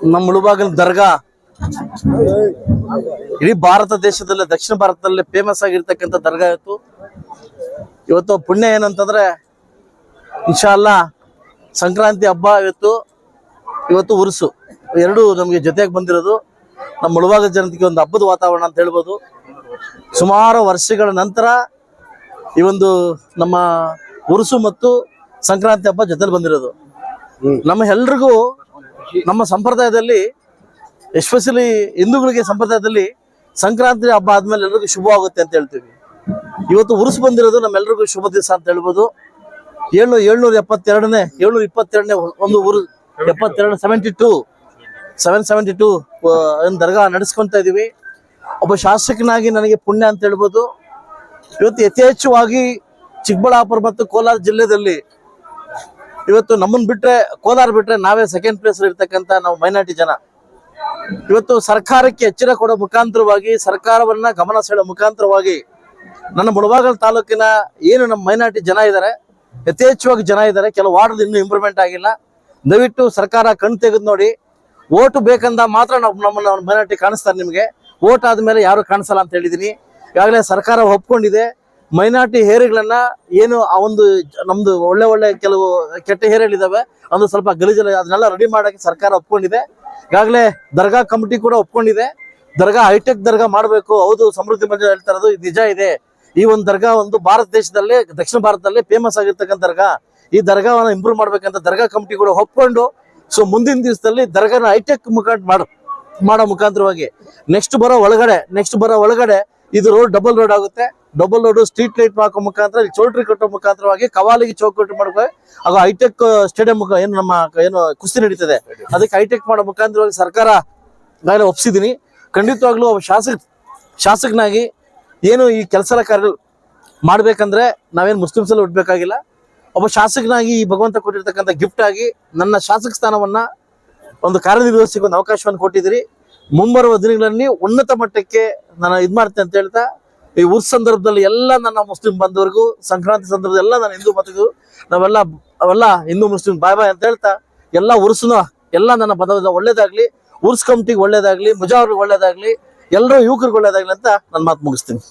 ನಮ್ಮ ಮುಳುಬಾಗಿಲ ದರ್ಗಾ. ಇಡೀ ಭಾರತ ದೇಶದಲ್ಲೇ ದಕ್ಷಿಣ ಭಾರತದಲ್ಲೇ ಫೇಮಸ್ ಆಗಿರ್ತಕ್ಕಂಥ ದರ್ಗಾ ಇವತ್ತು ಇವತ್ತು ಪುಣ್ಯ ಏನಂತಂದ್ರೆ ಇನ್ಶಾಲ್ಲ ಸಂಕ್ರಾಂತಿ ಹಬ್ಬ ಇವತ್ತು ಇವತ್ತು ಉರುಸು. ಎರಡು ನಮಗೆ ಜೊತೆಗೆ ಬಂದಿರೋದು. ನಮ್ಮ ಮುಳುಬಾಗ ಜನತೆಗೆ ಒಂದು ಹಬ್ಬದ ವಾತಾವರಣ ಅಂತ ಹೇಳ್ಬೋದು. ಸುಮಾರು ವರ್ಷಗಳ ನಂತರ ಈ ಒಂದು ನಮ್ಮ ಉರುಸು ಮತ್ತು ಸಂಕ್ರಾಂತಿ ಹಬ್ಬ ಜೊತೆಲಿ ಬಂದಿರೋದು. ನಮ್ಮ ಎಲ್ರಿಗೂ ನಮ್ಮ ಸಂಪ್ರದಾಯದಲ್ಲಿ ಎಸ್ಪೆಷಲಿ ಹಿಂದೂಗಳಿಗೆ ಸಂಪ್ರದಾಯದಲ್ಲಿ ಸಂಕ್ರಾಂತಿ ಹಬ್ಬ ಆದ್ಮೇಲೆ ಎಲ್ರಿಗೂ ಶುಭವಾಗುತ್ತೆ ಅಂತ ಹೇಳ್ತೀವಿ. ಇವತ್ತು ಉರುಸು ಬಂದಿರೋದು ನಮ್ಮೆಲ್ಲರಿಗೂ ಶುಭ ದಿವಸ ಅಂತ ಹೇಳ್ಬೋದು. ಏಳ್ನೂರ ಏಳ್ನೂರ ಎಪ್ಪತ್ತೆರಡನೇ ಏಳ್ನೂರ ಇಪ್ಪತ್ತೆರಡನೇ ಒಂದು ಊರು ಎಪ್ಪತ್ತೆರಡು seventy two seven seventy two ದರ್ಗಾ ನಡೆಸ್ಕೊತಾ ಇದೀವಿ. ಒಬ್ಬ ಶಾಸಕನಾಗಿ ನನಗೆ ಪುಣ್ಯ ಅಂತ ಹೇಳ್ಬೋದು. ಇವತ್ತು ಯಥೇಚ್ಛವಾಗಿ ಚಿಕ್ಕಬಳ್ಳಾಪುರ ಮತ್ತು ಕೋಲಾರ ಜಿಲ್ಲೆಯಲ್ಲಿ ಇವತ್ತು ನಮ್ಮನ್ನು ಬಿಟ್ರೆ, ಕೋಲಾರ ಬಿಟ್ರೆ ನಾವೇ ಸೆಕೆಂಡ್ ಪ್ಲೇಸ್ ಇರ್ತಕ್ಕಂಥ ನಾವು ಮೈನಾರಿಟಿ ಜನ. ಇವತ್ತು ಸರ್ಕಾರಕ್ಕೆ ಎಚ್ಚರ ಕೊಡೋ ಮುಖಾಂತರವಾಗಿ, ಸರ್ಕಾರವನ್ನ ಗಮನ ಸೆಳೆ ಮುಖಾಂತರವಾಗಿ ನನ್ನ ಮುಳಬಾಗಲ್ ತಾಲೂಕಿನ ಏನು ನಮ್ಮ ಮೈನಾರಿಟಿ ಜನ ಇದ್ದಾರೆ ಯಥೇಚ್ಛವಾಗಿ ಜನ ಇದ್ದಾರೆ ಕೆಲವು ವಾರ್ಡ್ ಇನ್ನೂ ಇಂಪ್ರೂವ್ಮೆಂಟ್ ಆಗಿಲ್ಲ. ದಯವಿಟ್ಟು ಸರ್ಕಾರ ಕಣ್ ತೆಗೆದು ನೋಡಿ, ಓಟು ಬೇಕಂದ ಮಾತ್ರ ನಾವು ನಮ್ಮನ್ನ ಮೈನಾರಿಟಿ ಕಾಣಿಸ್ತಾರೆ ನಿಮಗೆ. ಓಟ್ ಆದ್ಮೇಲೆ ಯಾರು ಕಾಣಿಸಲ್ಲ ಅಂತ ಹೇಳಿದೀನಿ. ಈಗಾಗಲೇ ಸರ್ಕಾರ ಒಪ್ಕೊಂಡಿದೆ. ಮೈನಾರಿಟಿ ಹೇರಿಗಳನ್ನ ಏನು ಆ ಒಂದು ನಮ್ದು ಒಳ್ಳೆ ಒಳ್ಳೆ ಕೆಲವು ಕೆಟ್ಟ ಹೇರಿಗಳಿದಾವೆ ಅದು ಸ್ವಲ್ಪ ಗಲೀಜಲ್ಲ ಅದನ್ನೆಲ್ಲ ರೆಡಿ ಮಾಡಕ್ಕೆ ಸರ್ಕಾರ ಒಪ್ಕೊಂಡಿದೆ. ಈಗಾಗಲೇ ದರ್ಗಾ ಕಮಿಟಿ ಕೂಡ ಒಪ್ಕೊಂಡಿದೆ. ದರ್ಗಾ ಹೈಟೆಕ್ ದರ್ಗಾ ಮಾಡಬೇಕು, ಹೌದು, ಸಮೃದ್ಧಿ ಮಂಜು ಹೇಳ್ತಾ ಇರೋದು ನಿಜ ಇದೆ. ಈ ಒಂದು ದರ್ಗಾ ಒಂದು ಭಾರತ ದೇಶದಲ್ಲಿ, ದಕ್ಷಿಣ ಭಾರತದಲ್ಲಿ ಫೇಮಸ್ ಆಗಿರ್ತಕ್ಕಂಥ ದರ್ಗಾ. ಈ ದರ್ಗಾವನ್ನ ಇಂಪ್ರೂವ್ ಮಾಡ್ಬೇಕಂತ ದರ್ಗಾ ಕಮಿಟಿ ಕೂಡ ಒಪ್ಕೊಂಡು ಸೊ ಮುಂದಿನ ದಿವಸದಲ್ಲಿ ದರ್ಗಾನ ಹೈಟೆಕ್ ಮುಖಾಂತರ ಮಾಡ, ಮಾಡೋ ಮುಖಾಂತರವಾಗಿ. ನೆಕ್ಸ್ಟ್ ಬರೋ ಒಳಗಡೆ ನೆಕ್ಸ್ಟ್ ಬರೋ ಒಳಗಡೆ ಇದು ರೋಡ್ ಡಬಲ್ ರೋಡ್ ಆಗುತ್ತೆ. ಡಬಲ್ ರೋಡ್ ಸ್ಟ್ರೀಟ್ ಲೈಟ್ ಹಾಕೋ ಮುಖಾಂತರ ಚೌಲ್ಟ್ರಿ ಕಟ್ಟೋ ಮುಖಾಂತರವಾಗಿ ಕವಾಲಿಗೆ ಚೌಕಟ್ಟು ಮಾಡಬೇಕು. ಹಾಗೂ ಹೈಟೆಕ್ ಸ್ಟೇಡಿಯಂ ಏನು ನಮ್ಮ, ಏನು ಕುಸ್ತಿ ನಡೀತದೆ, ಅದಕ್ಕೆ ಹೈಟೆಕ್ ಮಾಡೋ ಮುಖಾಂತರವಾಗಿ ಸರ್ಕಾರ ನಾನು ಒಪ್ಸಿದ್ದೀನಿ. ಖಂಡಿತವಾಗ್ಲೂ ಶಾಸಕ, ಶಾಸಕನಾಗಿ ಏನು ಈ ಕೆಲಸ ಕಾರ್ಯ ಮಾಡ್ಬೇಕಂದ್ರೆ ನಾವೇನು ಮುಸ್ಲಿಮ್ಸಲ್ಲಿ ಎಲ್ಲ ಹುಡ್ಬೇಕಾಗಿಲ್ಲ ಒಬ್ಬ ಶಾಸಕನಾಗಿ ಈ ಭಗವಂತ ಕೊಟ್ಟಿರ್ತಕ್ಕಂಥ ಗಿಫ್ಟ್ ಆಗಿ ನನ್ನ ಶಾಸಕ ಸ್ಥಾನವನ್ನ ಒಂದು ಕಾರ್ಯನಿರ್ವಹಿಸಿಗೆ ಒಂದು ಅವಕಾಶವನ್ನು ಕೊಟ್ಟಿದ್ದೀರಿ. ಮುಂಬರುವ ದಿನಗಳಲ್ಲಿ ಉನ್ನತ ಮಟ್ಟಕ್ಕೆ ನಾನು ಇದು ಮಾಡ್ತೇನೆ ಅಂತ ಹೇಳ್ತಾ ಈ ಊರ್ ಸಂದರ್ಭದಲ್ಲಿ ಎಲ್ಲ ನನ್ನ ಮುಸ್ಲಿಂ ಬಂಧುವರೆಗೂ, ಸಂಕ್ರಾಂತಿ ಸಂದರ್ಭದಲ್ಲಿ ಎಲ್ಲ ನನ್ನ ಹಿಂದೂ ಮತಗೂ, ನಾವೆಲ್ಲ ಅವೆಲ್ಲ ಹಿಂದೂ ಮುಸ್ಲಿಂ ಬಾಯ್ ಬಾಯ್ ಅಂತ ಹೇಳ್ತಾ, ಎಲ್ಲ ಉರ್ಸನ ಎಲ್ಲ ನನ್ನ ಬದ ಒಳ್ಳೇದಾಗ್ಲಿ ಉರ್ಸ್ ಕಮಿಟಿಗೆ ಒಳ್ಳೇದಾಗ್ಲಿ, ಮುಜಾವ್ರಿಗೆ ಒಳ್ಳೇದಾಗ್ಲಿ ಎಲ್ಲರೂ ಯುವಕರಿಗೆ ಒಳ್ಳೇದಾಗ್ಲಿ ಅಂತ ನನ್ನ ಮಾತು ಮುಗಿಸ್ತೀನಿ.